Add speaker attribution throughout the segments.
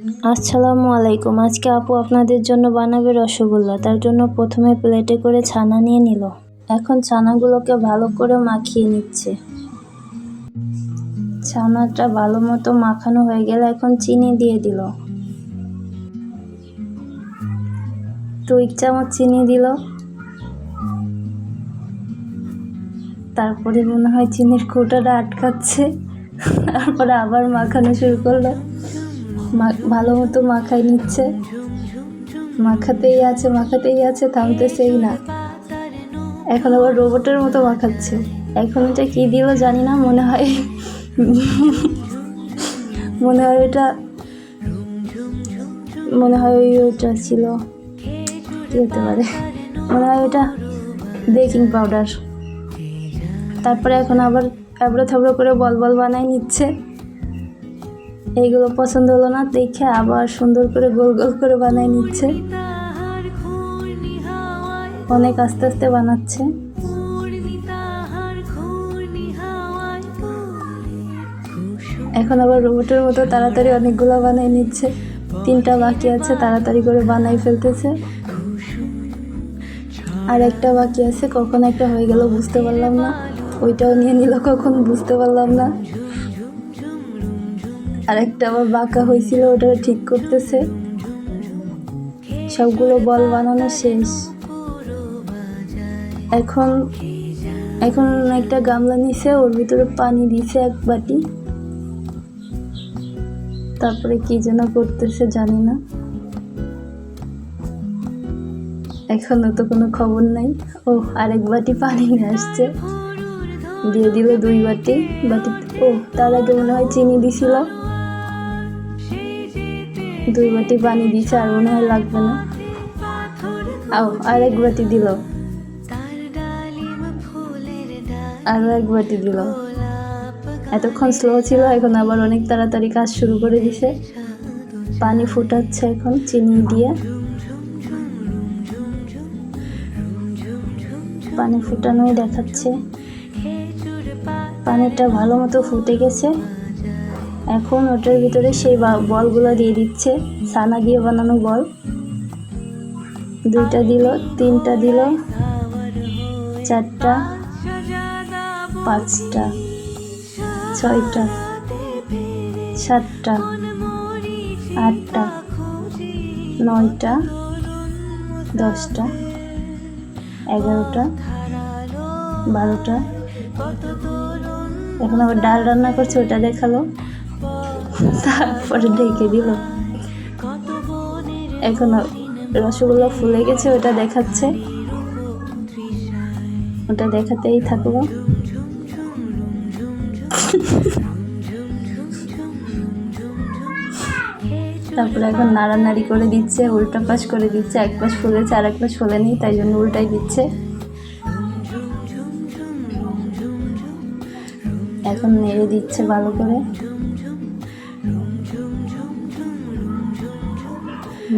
Speaker 1: আসসালামু আলাইকুম। আজকে আপু আপনাদের জন্য বানাবে রসগোল্লা। তার জন্য প্রথমে প্লেটে করে ছানা নিয়ে নিল। এখন ছানাগুলোকে ভালো করে মাখিয়ে নিচ্ছে। ছানাটা ভালো মতো মাখানো হয়ে গেলে এখন চিনি দিয়ে দিল। দুই চামচ চিনি দিল। তারপরে মনে হয় চিনির কৌটাটা আটকাচ্ছে। তারপরে আবার মাখানো শুরু করল। ভালো মতো মাখাই নিচ্ছে। মাখাতেই আছে মাখাতেই আছে থামতেছেই না। এখন আবার রোবটের মতো মাখাচ্ছে। এখন এটা কী দিল জানি না, মনে হয়। মনে হয় এটা মনে হয় ওই ওইটা ছিল। কী হতে পারে? মনে হয় ওটা বেকিং পাউডার। তারপরে এখন আবার এবড়ো থাবড়ো করে বল বল বানাই নিচ্ছে। এইগুলো পছন্দ হলো না, দেখে আবার সুন্দর করে গোল গোল করে বানাই নিচ্ছে। অনেক আস্তে আস্তে বানাচ্ছে। এখন আবার রোবটের মতো তাড়াতাড়ি অনেকগুলো বানাই নিচ্ছে। তিনটা বাকি আছে, তাড়াতাড়ি করে বানাই ফেলতেছে। আর একটা বাকি আছে, কখন একটা হয়ে গেল বুঝতে পারলাম না। ওইটাও নিয়ে নিল, কখন বুঝতে পারলাম না। আর একটা আবার বাঁকা হয়েছিল, ওটা ঠিক করতেছে। সবগুলো বল বানানো শেষ। এখন এখন একটা গামলা নিছে, ওর ভিতরে পানি দিছে এক বাটি। তারপরে কি যেন করতেছে জানি না। এখনও তো কোনো খবর নাই। ও আরেক বাটি পানি নিয়ে আসছে। দিয়ে দিল দুই বাটি। বাটি ও তার আগে মনে হয় চিনি দিছিল দুই বাটি পানি দিছে আর মনে হয় লাগবে না। আও, আর এক বাটি দিল। আরও এক বাটি দিল। এতক্ষণ স্লো ছিল, এখন আবার অনেক তাড়াতাড়ি কাজ শুরু করে দিছে। পানি ফুটাচ্ছে এখন চিনি দিয়ে। পানি ফুটানোই দেখাচ্ছে। পানিটা ভালো মতো ফুটে গেছে। এখন ওটার ভিতরে সেই বলগুলো দিয়ে দিচ্ছে। ছানা দিয়ে বানানো বল। দুইটা দিল, তিনটা দিল, চারটা, পাঁচটা, ছয়টা, সাতটা, আটটা, নয়টা, দশটা, এগারোটা, বারোটা। এখন আবার ডাল রান্না করছে, ওটা দেখাল। তারপরে ঢেকে দিল। এখন রসগোল্লা ফুলে গেছে, ওটা দেখাচ্ছে। ওটা দেখাতেই থাকল তারপরে এখন নাড়ানাড়ি করে দিচ্ছে, উল্টা পাশ করে দিচ্ছে, এক পাশ ফুলেছে আর এক পাশ ফুলেনি, তাই জন্য উল্টাই দিচ্ছে। এখন নেড়ে দিচ্ছে ভালো করে।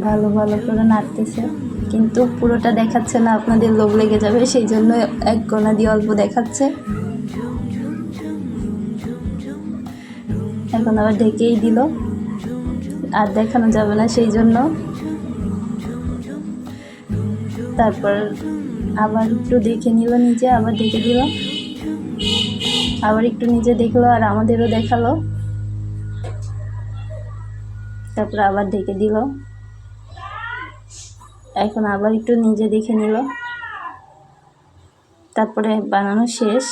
Speaker 1: ভালো ভালো করে নাড়তেছে। কিন্তু পুরোটা দেখাচ্ছে না, আপনাদের লোভ লেগে যাবে, সেই জন্য এক কোনা দিয়ে অল্প দেখাচ্ছে। এখন আবার ঢেকেই দিল। আর দেখানো যাবে না সেই জন্য। তারপর আবার একটু দেখে নিল নিজে, আবার দেখে দিল। আবার একটু নিজে দেখল আর আমাদেরও দেখাল। তারপর আবার ঢেকে দিল। এখন আবার একটু নিজে দেখে নিল। তারপরে বানানো শেষ।